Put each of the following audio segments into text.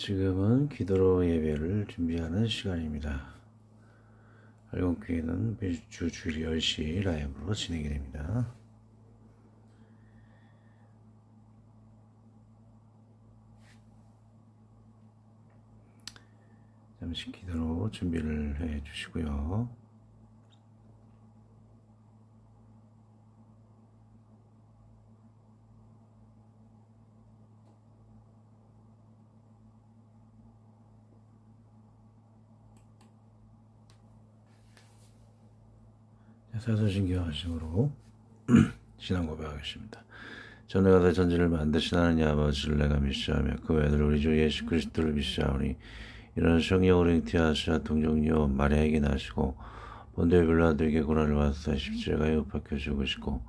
지금은 기도로 예배를 준비하는 시간입니다. 알gon교회는 매주 주일 10시 라이브로 진행이 됩니다. 잠시 기도로 준비를 해 주시고요. 사도신경 하심으로 신앙 고백하겠습니다. 전에가 다 전지를 만드신 하나님 아버지를 내가 믿사하며 그 외아들 우리 주 예수 그리스도를 믿사오니 이런 성령으로 잉태하시라 동정녀 마리아에게 나시고 본대 빌라들에게 고난을 받사 십자가에 못 박혀 죽으시고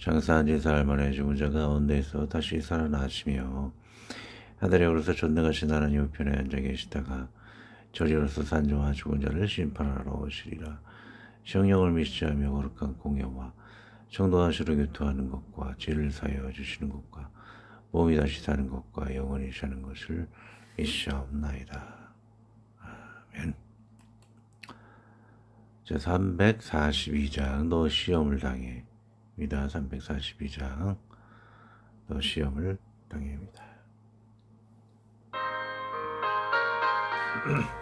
장사한 지 사흘 만에 죽은 자 가운데서 다시 살아나시며 하늘에 오르서 전능하신 하나님 우편에 앉아 계시다가 저리로서 산정한 죽은 자를 심판하러 오시리라. 성령을 믿시하며 거룩한 공예와 정도하시로 교토하는 것과 죄를 사하여 주시는 것과 몸이 다시 사는 것과 영원히 사는 것을 믿사옵나이다. 아멘. 자, 342장 너 시험을 당해. 입니다. 342장 너 시험을 당해입니다.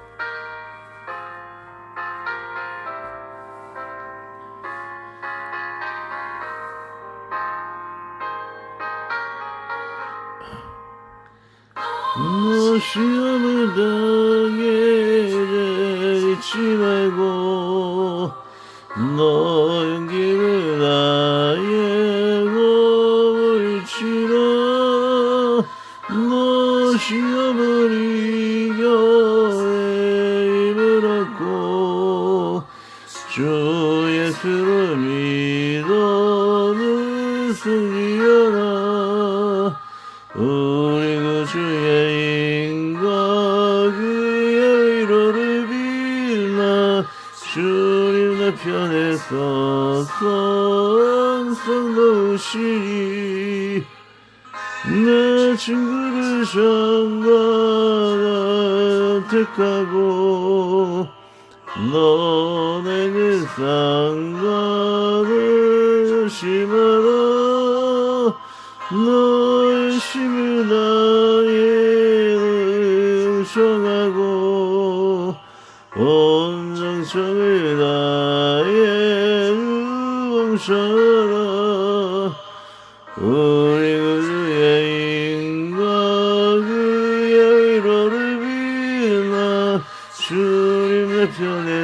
주의 인과 그의 위로를 빌라 주님 내 편에 서서 항상 도우시니 내 친구를 장가가 택하고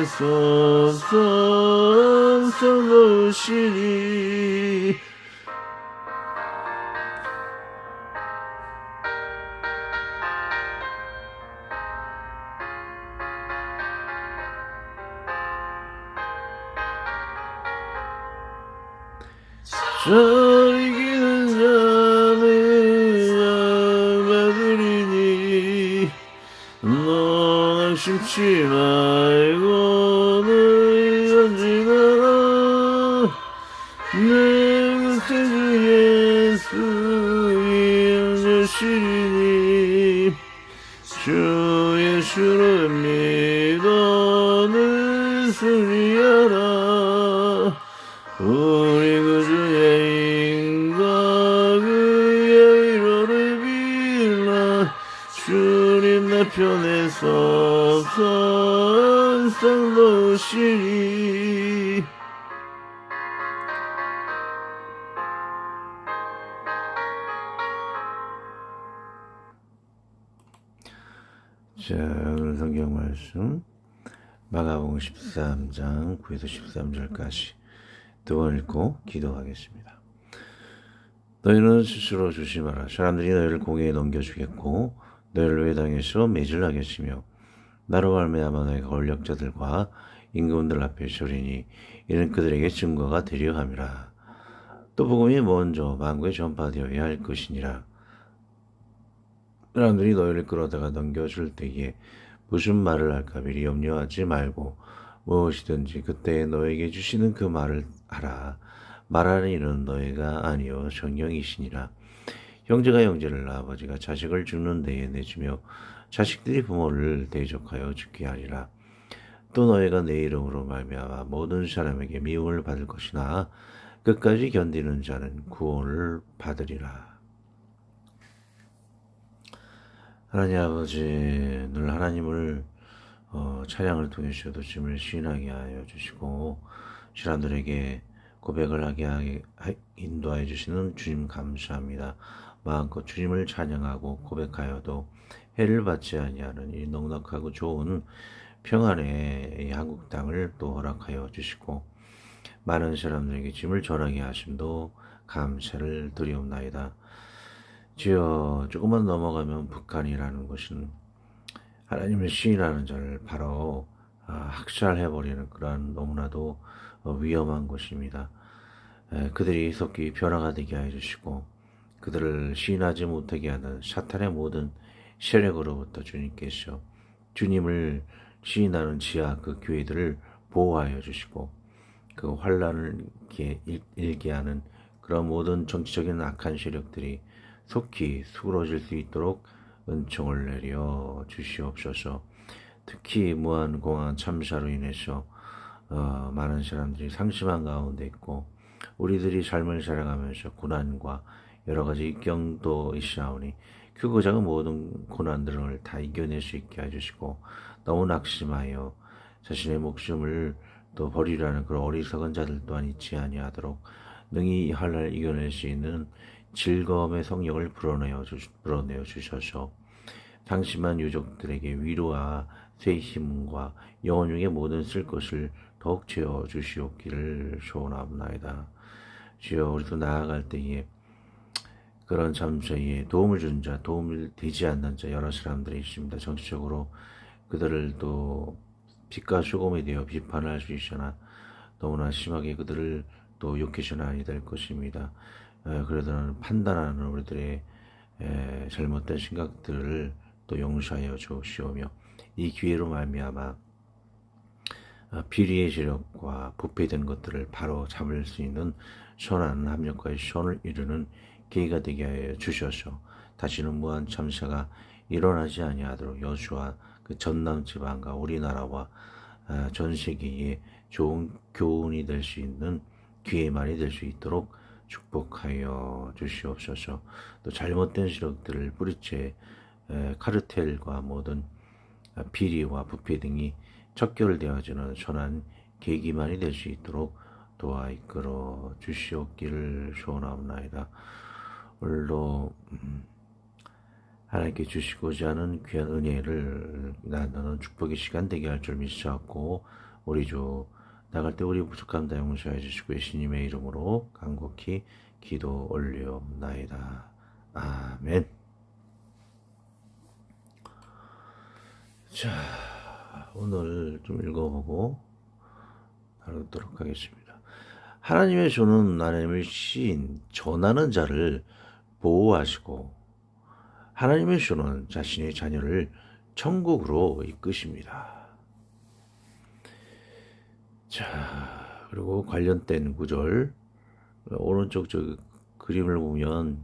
서서 항상 놓으시니 주 예수를 믿어 늘 승리 13장 9에서 13절까지 두번 읽고 기도하겠습니다. 너희는 스스로 조심하라. 사람들이 너희를 공회에 넘겨주겠고 너희를 외당에서 매질하겠으며 나로 말미암아 너희가 권력자들과 임금들 앞에 서리니 이는 그들에게 증거가 되려 함이라. 또 복음이 먼저 만국에 전파되어야 할 것이니라. 사람들이 너희를 끌어다가 넘겨줄 때에 무슨 말을 할까 미리 염려하지 말고 무엇이든지 그때 너에게 주시는 그 말을 하라. 말하는 이는 너희가 아니요 성령이시니라. 형제가 형제를 아버지가 자식을 죽는 데에 내주며 자식들이 부모를 대적하여 죽게 하리라. 또 너희가 내 이름으로 말미암아 모든 사람에게 미움을 받을 것이나 끝까지 견디는 자는 구원을 받으리라. 하나님 아버지 늘 하나님을 어, 찬양을 통해서도 주님을 시인하게 하여 주시고 사람들에게 고백을 하게 하게 인도하여 주시는 주님 감사합니다. 마음껏 주님을 찬양하고 고백하여도 해를 받지 아니하는 이 넉넉하고 좋은 평안의 한국 땅을 또 허락하여 주시고 많은 사람들에게 짐을 전하게 하심도 감사를 드리옵나이다. 주여 조금만 넘어가면 북한이라는 것은 하나님을 시인하는 자를 바로 아, 학살해버리는 그러한 너무나도 위험한 것입니다. 그들이 속히 변화가 되게 해주시고 그들을 시인하지 못하게 하는 사탄의 모든 세력으로부터 주님께서 주님을 시인하는 지하 그 교회들을 보호하여 주시고 그 환란을 일게 하는 그런 모든 정치적인 악한 세력들이 속히 수그러질 수 있도록 은총을 내려 주시옵소서. 특히 무한 공항 참사로 인해서 어, 많은 사람들이 상심한 가운데 있고 우리들이 삶을 살아가면서 고난과 여러 가지 입경도 있사오니 그 작은 모든 고난들을 다 이겨낼 수 있게 해주시고 너무 낙심하여 자신의 목숨을 또 버리라는 그런 어리석은 자들 또한 있지 아니하도록 능히 할날 이겨낼 수 있는 즐거움의 성령을 불어내어, 주, 불어내어 주셔서 당심한 유족들에게 위로와 새 힘과 영혼 중에 모든 쓸 것을 더욱 채워 주시옵기를 소원합나이다. 주여 우리도 나아갈 때에 그런 잠자에 도움을 준 자, 도움을 되지 않는 자 여러 사람들이 있습니다. 정치적으로 그들을 또 빛과 소금이 되어 비판을 할수 있으나 너무나 심하게 그들을 또 욕해서는 아니 될 것입니다. 그래도 판단하는 우리들의 잘못된 생각들을 또 용서하여 주시오며 이 기회로 말미암아 어, 비리의 세력과 부패된 것들을 바로 잡을 수 있는 선한 합력과의 선을 이루는 계기가 되게 하여 주셔서. 다시는 무한 참사가 일어나지 아니하도록 여수와 그 전남 지방과 우리나라와 어, 전 세계에 좋은 교훈이 될 수 있는 기회만이 될 수 있도록 축복하여 주시옵소서. 또 잘못된 시력들을 뿌리채 카르텔과 모든 비리와 부패 등이 척결되어지는 선한 계기만이 될 수 있도록 도와 이끌어 주시옵기를 소원하옵나이다. 오늘도 음, 하나님께 주시고자 하는 귀한 은혜를 나누는 축복의 시간 되게 할 줄 믿사옵고 우리 주 나갈 때 우리 부족함 다 용서해 주시고 예수님의 이름으로 간곡히 기도 올려옵나이다. 아멘 자 오늘 좀 읽어보고 다루도록 하겠습니다. 하나님의 조는 하나님의 시인 전하는 자를 보호하시고 하나님의 조는 자신의 자녀를 천국으로 이끄십니다. 자 그리고 관련된 구절 오른쪽 저 그림을 보면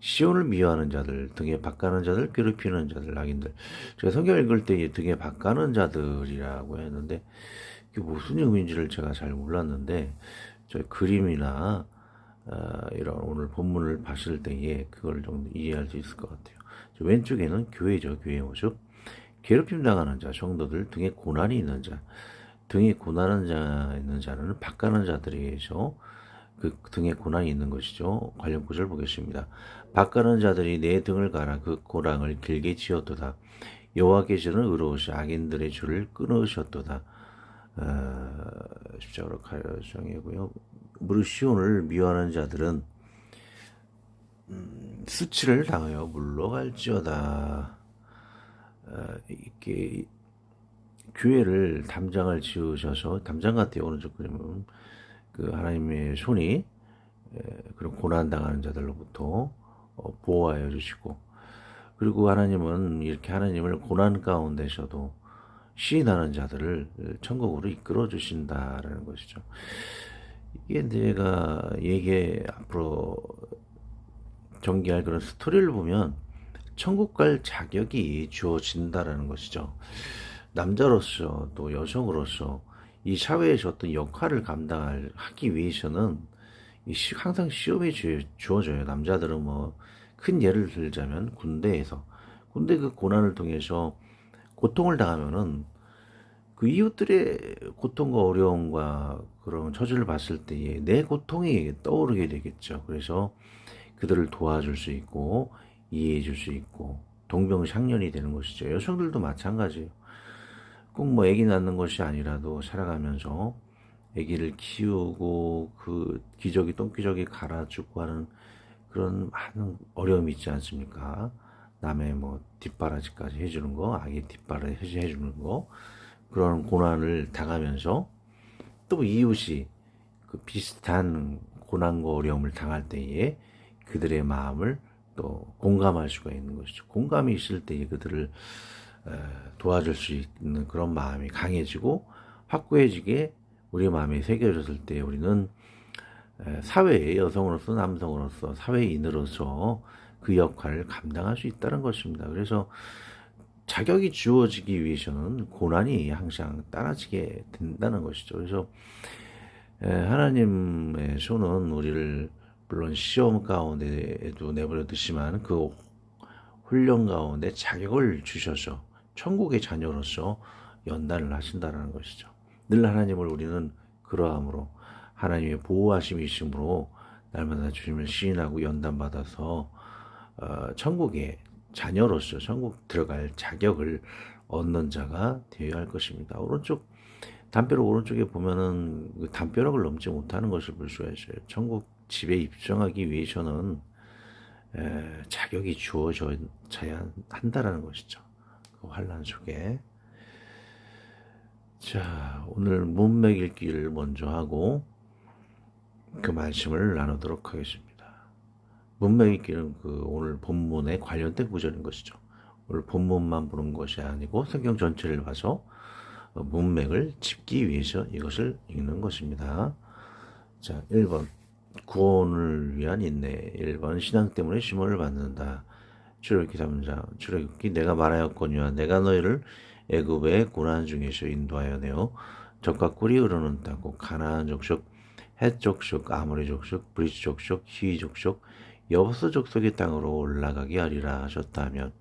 시온을 미워하는 자들, 등에 박가는 자들, 괴롭히는 자들, 낙인들. 제가 성경 읽을 때 등에 박가는 자들이라고 했는데 이게 무슨 의미인지를 제가 잘 몰랐는데 저 그림이나 어, 이런 오늘 본문을 봤을 때에 그걸 좀 이해할 수 있을 것 같아요. 왼쪽에는 교회죠, 교회 모습. 괴롭힘 당하는 자, 성도들 등에 고난이 있는 자, 등에 고난하는 자 있는 자는 박가는 자들이죠. 그 등에 고난이 있는 것이죠. 관련 구절 보겠습니다. 박가는 자들이 내 등을 갈아 그 고랑을 길게 지었도다. 여호와께서는 의로우시 악인들의 줄을 끊으셨도다. 어, 십자가로 가정이고요. 무르시온을 미워하는 자들은 음, 수치를 당하여 물러갈지어다. 어, 이렇게 교회를 담장을 지으셔서 담장 같아요. 오른쪽 그림은 그 하나님의 손이 그런 고난 당하는 자들로부터 어, 보호하여 주시고 그리고 하나님은 이렇게 하나님을 고난 가운데서도 시인하는 자들을 천국으로 이끌어 주신다라는 것이죠. 이게 내가 얘기 앞으로 전개할 그런 스토리를 보면 천국 갈 자격이 주어진다라는 것이죠. 남자로서 또 여성으로서 이 사회에서 어떤 역할을 감당을 하기 위해서는 항상 시험이 주- 주어져요. 남자들은 뭐 큰 예를 들자면 군대에서 군대 그 고난을 통해서 고통을 당하면은 그 이웃들의 고통과 어려움과 그런 처지를 봤을 때에 내 고통이 떠오르게 되겠죠. 그래서 그들을 도와줄 수 있고 이해해 줄 수 있고 동병상련이 되는 것이죠. 여성들도 마찬가지예요. 꼭 뭐 아기 낳는 것이 아니라도 살아가면서 아기를 키우고 그 기저귀 똥기저귀 갈아주고 하는 그런 많은 어려움이 있지 않습니까? 남의 뭐 뒷바라지까지 해주는 거, 아기 뒷바라지 해주는 거 그런 고난을 당하면서 또 이웃이 그 비슷한 고난과 어려움을 당할 때에 그들의 마음을 또 공감할 수가 있는 것이죠. 공감이 있을 때에 그들을 에, 도와줄 수 있는 그런 마음이 강해지고 확고해지게 우리 마음에 새겨졌을 때 우리는 에, 사회의 여성으로서 남성으로서 사회인으로서 그 역할을 감당할 수 있다는 것입니다. 그래서 자격이 주어지기 위해서는 고난이 항상 따라지게 된다는 것이죠. 그래서 에, 하나님의 손은 우리를 물론 시험 가운데에도 내버려 두지만 그 훈련 가운데 자격을 주셔서 천국의 자녀로서 연단을 하신다는 것이죠. 늘 하나님을 우리는 그러함으로 하나님의 보호하심이 있으므로 날마다 주님을 시인하고 연단받아서 어, 천국의 자녀로서 천국 들어갈 자격을 얻는 자가 되어야 할 것입니다. 오른쪽 담벼락 오른쪽에 보면은 그 담벼락을 넘지 못하는 것을 볼 수가 있어요. 천국 집에 입성하기 위해서는 에, 자격이 주어져야 한다라는 것이죠. 그 환란 속에 자 오늘 문맥 읽기를 먼저 하고 그 말씀을 나누도록 하겠습니다. 문맥 읽기는 그 오늘 본문에 관련된 구절인 것이죠. 오늘 본문만 보는 것이 아니고 성경 전체를 봐서 어, 문맥을 짚기 위해서 이것을 읽는 것입니다. 자, 1번 구원을 위한 인내 1번 신앙 때문에 심원을 받는다. 출애굽기 3장 출애굽기 내가 말하였거니와 내가 너희를 애굽의 고난 중에서 인도하여 내어 적과 꿀이 흐르는 땅고 가나안 족속 헷 족속 아모리 족속 브리스 족속 히위 족속 여보스 족속의 땅으로 올라가게 하리라 하셨다면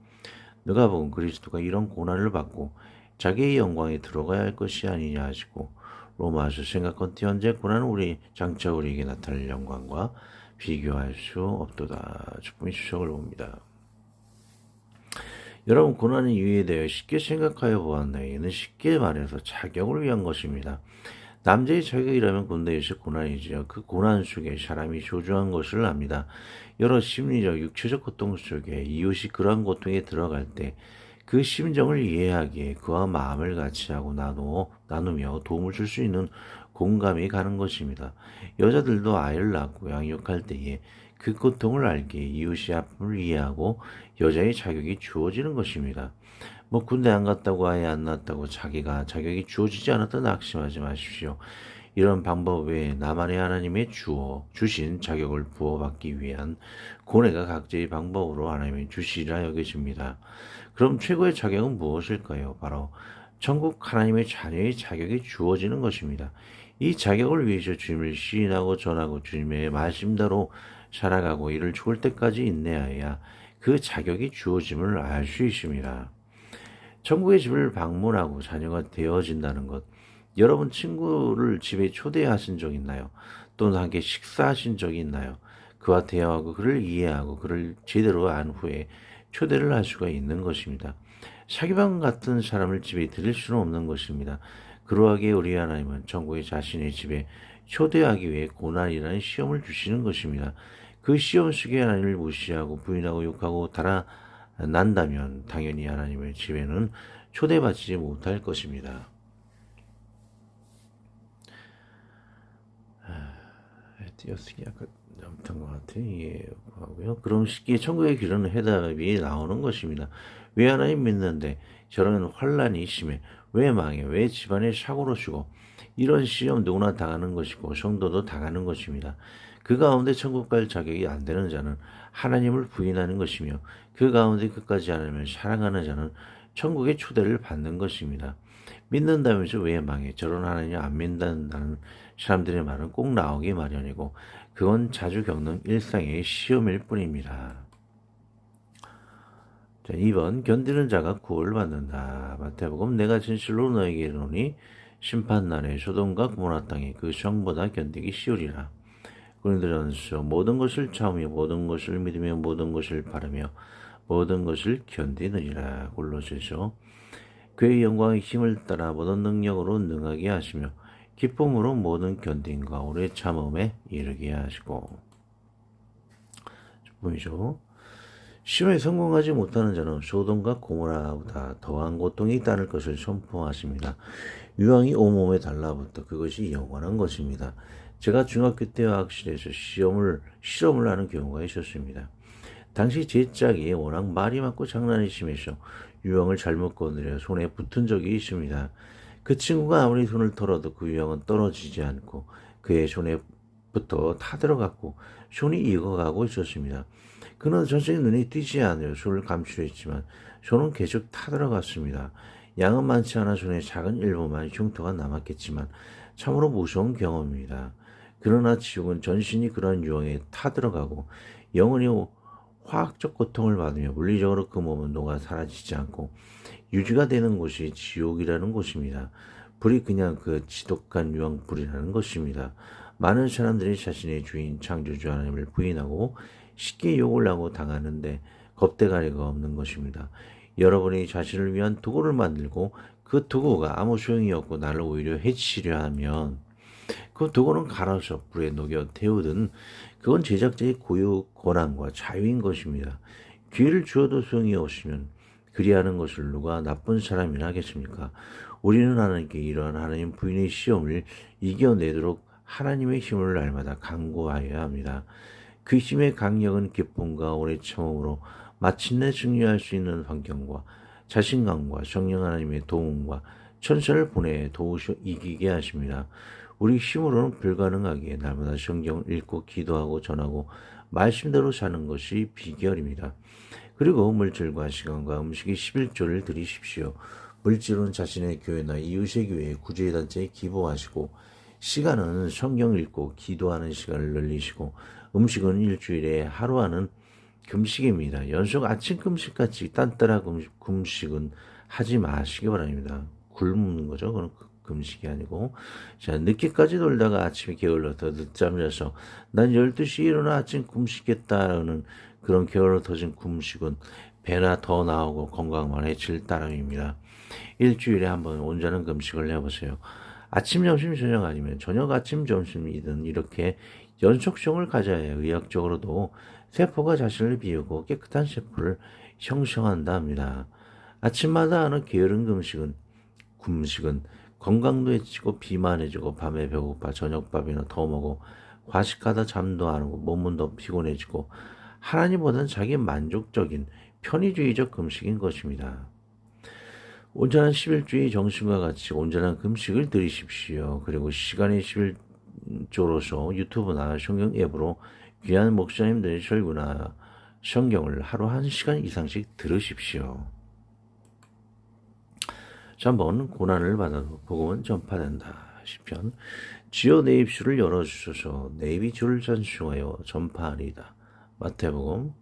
누가 보면 그리스도가 이런 고난을 받고 자기의 영광에 들어가야 할 것이 아니냐 하시고 로마서 생각건티 현재 고난은 우리 장차 우리에게 나타날 영광과 비교할 수 없도다. 주품이 추석을 봅니다. 여러분 고난의 이유에 대해 쉽게 생각하여 보았나요? 이는 쉽게 말해서 자격을 위한 것입니다. 남자의 자격이라면 군대에서 고난이지요. 그 고난 속에 사람이 소중한 것을 압니다. 여러 심리적, 육체적 고통 속에 이웃이 그러한 고통에 들어갈 때 그 심정을 이해하기에 그와 마음을 같이 하고 나누어, 나누며 도움을 줄 수 있는 공감이 가는 것입니다. 여자들도 아이를 낳고 양육할 때에 그 고통을 알기에 이웃의 아픔을 이해하고 여자의 자격이 주어지는 것입니다. 뭐 군대 안 갔다고 아예 안 낳았다고 자기가 자격이 주어지지 않았다 낙심하지 마십시오. 이런 방법 외에 나만의 하나님의 주어 주신 자격을 부어받기 위한 고뇌가 각자의 방법으로 하나님이 주시리라 여겨집니다. 그럼 최고의 자격은 무엇일까요? 바로 천국 하나님의 자녀의 자격이 주어지는 것입니다. 이 자격을 위해서 주님을 시인하고 전하고 주님의 말씀대로 살아가고 이를 죽을 때까지 인내하여야 그 자격이 주어짐을 알 수 있습니다. 천국의 집을 방문하고 자녀가 되어진다는 것. 여러분 친구를 집에 초대하신 적 있나요? 또는 함께 식사하신 적이 있나요? 그와 대화하고 그를 이해하고 그를 제대로 안 후에 초대를 할 수가 있는 것입니다. 사기방 같은 사람을 집에 들일 수는 없는 것입니다. 그러하기에 우리 하나님은 천국의 자신의 집에 초대하기 위해 고난이라는 시험을 주시는 것입니다. 그 시험 속에 하나님을 무시하고 부인하고 욕하고 달아난다면 당연히 하나님의 집에는 초대받지 못할 것입니다. 띄어쓰기 약간 잘못한 것 같아요. 예, 하고요. 그럼 쉽게 천국의 길은 해답이 나오는 것입니다. 왜 하나님 믿는데 저런 환란이 심해? 왜 망해? 왜 집안에 사고로 죽어? 이런 시험 누구나 당하는 것이고 성도도 당하는 것입니다. 그 가운데 천국 갈 자격이 안 되는 자는 하나님을 부인하는 것이며 그 가운데 끝까지 않으면 사랑하는 자는 천국의 초대를 받는 것입니다. 믿는다면서 왜 망해? 저런 하나님 안 믿는다는 사람들의 말은 꼭 나오기 마련이고 그건 자주 겪는 일상의 시험일 뿐입니다. 자, 2번 견디는 자가 구원을 받는다. 마태복음 내가 진실로 너에게 이르노니 심판날에 소돔과 고모라 땅에 그 성보다 견디기 쉬우리라. 고린도전서 모든 것을 참으며 모든 것을 믿으며 모든 것을 바르며 모든 것을 견디느니라. 골로새서 그의 영광의 힘을 따라 모든 능력으로 능하게 하시며 기쁨으로 모든 견딘과 오래 참음에 이르게 하시고 보이죠? 시험에 성공하지 못하는 자는 소돔과 고모라보다 더한 고통이 있다는 것을 선포하십니다. 유황이 온몸에 달라붙어 그것이 영원한 것입니다. 제가 중학교 때 학실에서 시험을 실험을 하는 경우가 있었습니다. 당시 제 짝이 워낙 말이 많고 장난이 심해서 유황을 잘못 건드려 손에 붙은 적이 있습니다. 그 친구가 아무리 손을 털어도 그 유황은 떨어지지 않고 그의 손에 붙어 타들어갔고 손이 익어가고 있었습니다. 그는 전생에 눈이 띄지 않으려 손을 감추려 했지만 손은 계속 타들어갔습니다. 양은 많지 않아 손에 작은 일부만 흉터가 남았겠지만 참으로 무서운 경험입니다. 그러나 지옥은 전신이 그러한 유황에 타들어가고 영원히 화학적 고통을 받으며 물리적으로 그 몸은 녹아 사라지지 않고 유지가 되는 곳이 지옥이라는 곳입니다. 불이 그냥 그 지독한 유황불이라는 것입니다. 많은 사람들이 자신의 주인 창조주 하나님을 부인하고 쉽게 욕을 하고 당하는데 겁대가리가 없는 것입니다. 여러분이 자신을 위한 도구를 만들고 그 도구가 아무 소용이 없고 나를 오히려 해치려 하면 그 도구는 갈아서 불에 녹여 태우든 그건 제작자의 고유 권한과 자유인 것입니다. 기회를 주어도 소용이 없으면 그리하는 것을 누가 나쁜 사람이라 하겠습니까? 우리는 하나님께 이러한 하나님 부인의 시험을 이겨내도록 하나님의 힘을 날마다 강구하여야 합니다. 그 힘의 강력은 기쁨과 오래 참음으로 마침내 승리할 수 있는 환경과 자신감과 성령 하나님의 도움과 천사를 보내 도우셔 이기게 하십니다. 우리 힘으로는 불가능하기에 날마다 성경을 읽고 기도하고 전하고 말씀대로 사는 것이 비결입니다. 그리고 물질과 시간과 음식의 11조를 드리십시오. 물질은 자신의 교회나 이웃의 교회, 구제단체에 기부하시고 시간은 성경 읽고 기도하는 시간을 늘리시고 음식은 일주일에 하루 하는 금식입니다. 연속 아침 금식같이 딴따라 금식은 하지 마시기 바랍니다. 굶는 거죠. 그건 금식이 아니고. 자, 늦게까지 놀다가 아침에 게을러서 늦잠 자서 난 12시에 일어나 아침 금식했다라는 그런 게을러 터진 금식은 배나 더 나오고 건강만 해칠 따름입니다. 일주일에 한번 온전한 금식을 해보세요. 아침, 점심, 저녁 아니면 저녁, 아침, 점심이든 이렇게 연속성을 가져야 의학적으로도 세포가 자신을 비우고 깨끗한 세포를 형성한다 합니다. 아침마다 하는 게으른 금식은 금식은 건강도 해치고 비만해지고 밤에 배고파 저녁밥이나 더 먹어 과식하다 잠도 안 오고 몸은 더 피곤해지고 하나님보다는 자기 만족적인 편의주의적 금식인 것입니다. 온전한 11주의 정신과 같이 온전한 금식을 들이십시오. 그리고 시간의 11조로서 유튜브나 성경 앱으로 귀한 목사님들의 설교나 성경을 하루 한 시간 이상씩 들으십시오. 3번 고난을 받아도 복음은 전파된다. 10편 주여 내 입술을 열어주소서 내 입이 주를 찬송하여 전파하리다. 마태복음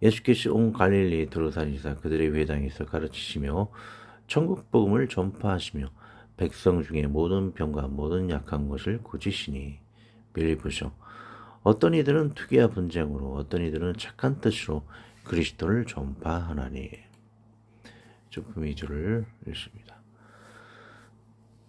예수께서 온 갈릴리에 들어다니사 그들의 회당에서 가르치시며 천국 복음을 전파하시며 백성 중에 모든 병과 모든 약한 것을 고치시니 빌리프서 어떤 이들은 투기와 분쟁으로 어떤 이들은 착한 뜻으로 그리스도를 전파하나니 조금 위주를 읽습니다.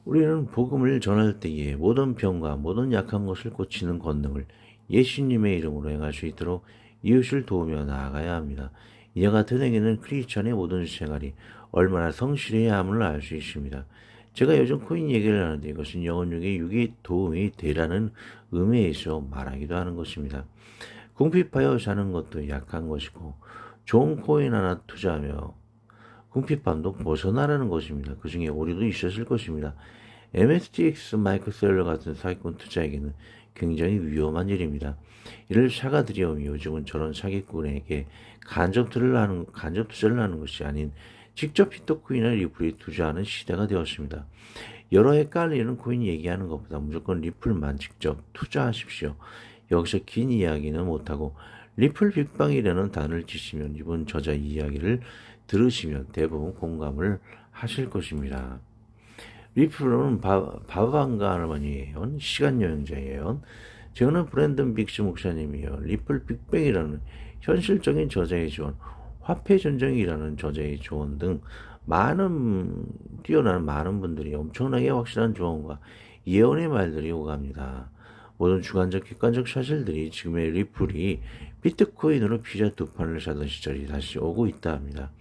우리는 복음을 전할 때에 모든 병과 모든 약한 것을 고치는 권능을 예수님의 이름으로 행할 수 있도록 이웃을 도우며 나아가야 합니다. 이와 같은 행위는 크리스천의 모든 생활이 얼마나 성실해야 함을 알 수 있습니다. 제가 요즘 코인 얘기를 하는데 이것은 영혼육의 육이 도움이 되라는 의미에서 말하기도 하는 것입니다. 궁핍하여 사는 것도 약한 것이고 좋은 코인 하나 투자하며 궁핍함도 벗어나라는 것입니다. 그 중에 오류도 있었을 것입니다. MSTX 마이크셀러 같은 사기꾼 투자에게는 굉장히 위험한 일입니다. 이를 사과드리오며 요즘은 저런 사기꾼에게 간접 투자를 하는, 간접 투자를 하는 것이 아닌 직접 비트코인이나 리플에 투자하는 시대가 되었습니다. 여러 헷갈리는 코인 얘기하는 것보다 무조건 리플만 직접 투자하십시오. 여기서 긴 이야기는 못하고 리플 빅방이라는 단어를 치시면 이번 저자 이야기를 들으시면 대부분 공감을 하실 것입니다. 리플은 바방가 할머니예요. 시간 여행자예요. 저는 브랜든 빅스 목사님이요. 리플 빅뱅이라는 현실적인 저자의 조언, 화폐 전쟁이라는 저자의 조언 등 많은 뛰어난 많은 분들이 엄청나게 확실한 조언과 예언의 말들이 오갑니다. 모든 주관적 객관적 사실들이 지금의 리플이 비트코인으로 피자 두 판을 사던 시절이 다시 오고 있다 합니다.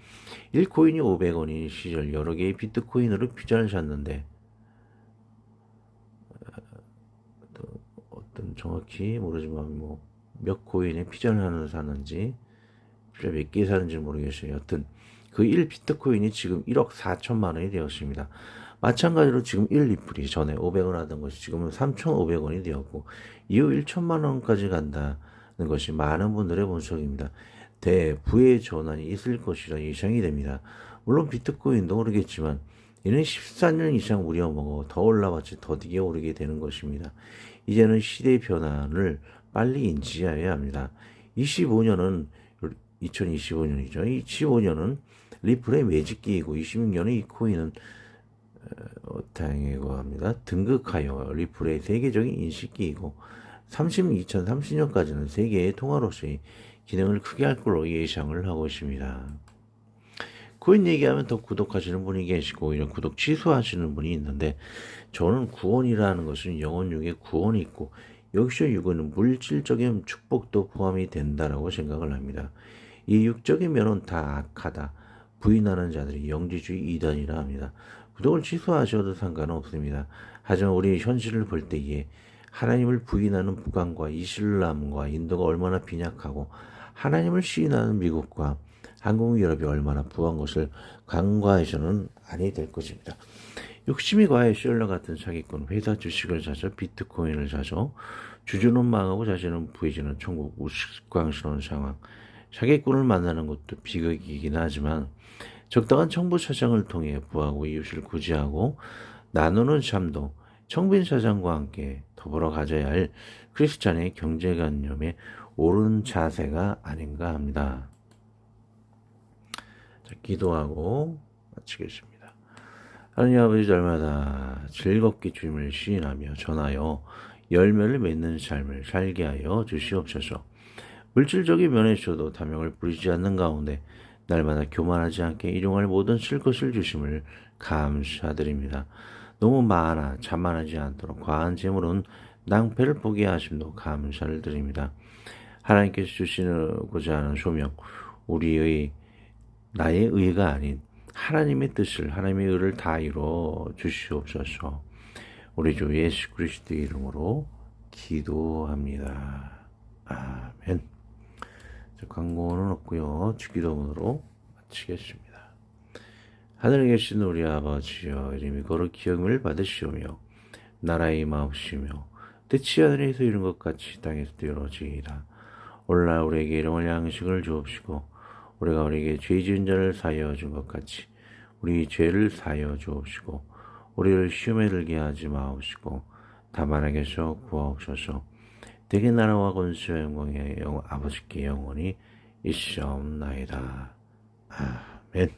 1코인이 500원인 시절 여러 개의 비트코인으로 피자를 샀는데 어, 어떤 정확히 모르지만 뭐 몇 코인에 피자를 하나 피자 몇 개 사는지 모르겠어요. 여튼 그 1 비트코인이 지금 1억 4천만 원이 되었습니다. 마찬가지로 지금 1 리플이 전에 500원 하던 것이 지금은 3,500원이 되었고 이후 1천만 원까지 간다는 것이 많은 분들의 분석입니다. 대부의 전환이 있을 것이라 예상이 됩니다. 물론 비트코인도 오르겠지만 이는 14년 이상 우려먹어 더 올라봤지 더디게 오르게 되는 것입니다. 이제는 시대의 변화를 빨리 인지해야 합니다. 25년은 2025년이죠. 25년은 리플의 매직기이고 26년의 이 코인은 어, 다행이고 합니다. 등극하여 리플의 세계적인 인식기이고 30, 2030년까지는 세계의 통화로서의 기능을 크게 할 걸로 예상을 하고 있습니다. 코인 얘기하면 더 구독하시는 분이 계시고 이런 구독 취소하시는 분이 있는데 저는 구원이라는 것은 영혼육에 구원이 있고 여기서 육은 물질적인 축복도 포함이 된다라고 생각을 합니다. 이 육적인 면은 다 악하다. 부인하는 자들이 영지주의 이단이라 합니다. 구독을 취소하셔도 상관없습니다. 하지만 우리 현실을 볼 때에 하나님을 부인하는 북한과 이슬람과 인도가 얼마나 빈약하고 하나님을 시인하는 미국과 한국유럽이 얼마나 부한 것을 간과해서는 아니 될 것입니다. 욕심이 과해 셜러 같은 사기꾼 회사 주식을 사서 비트코인을 사서 주주는 망하고 자신은 부해지는 천국 우스꽝스러운 상황 사기꾼을 만나는 것도 비극이긴 하지만 적당한 정부 사장을 통해 부하고 이웃을 구제하고 나누는 삶도 청빈 사장과 함께 더불어 가져야 할 크리스찬의 경제관념의 옳은 자세가 아닌가 합니다. 자, 기도하고 마치겠습니다. 하나님 아버지 날마다 즐겁게 주님을 시인하며 전하여 열매를 맺는 삶을 살게 하여 주시옵소서. 물질적인 면에서도 탐욕을 부리지 않는 가운데 날마다 교만하지 않게 일용할 모든 쓸 것을 주심을 감사드립니다. 너무 많아 자만하지 않도록 과한 재물은 낭패를 보게 하심도 감사를 드립니다. 하나님께서 주시고자 하는 소명, 우리의 나의 의가 아닌 하나님의 뜻을 하나님의 의를 다 이루어 주시옵소서. 우리 주 예수 그리스도 이름으로 기도합니다. 아멘. 광고는 없고요. 주기도문으로 마치겠습니다. 하늘에 계신 우리 아버지여 이름이 거룩히 영을 받으시오며 나라의 마옵시며 뜻이 하늘에서 이룬 것 같이 땅에서도 이루어지이다. 오늘날 우리에게 일용할 양식을 주옵시고 우리가 우리에게 죄 지은 자를 사하여 준 것 같이 우리 죄를 사하여 주옵시고 우리를 시험에 들게 하지 마옵시고 다만 에게서 구하옵소서 대개 나라와 권수와 영광의 영, 아버지께 영원히 있사옵나이다. 아멘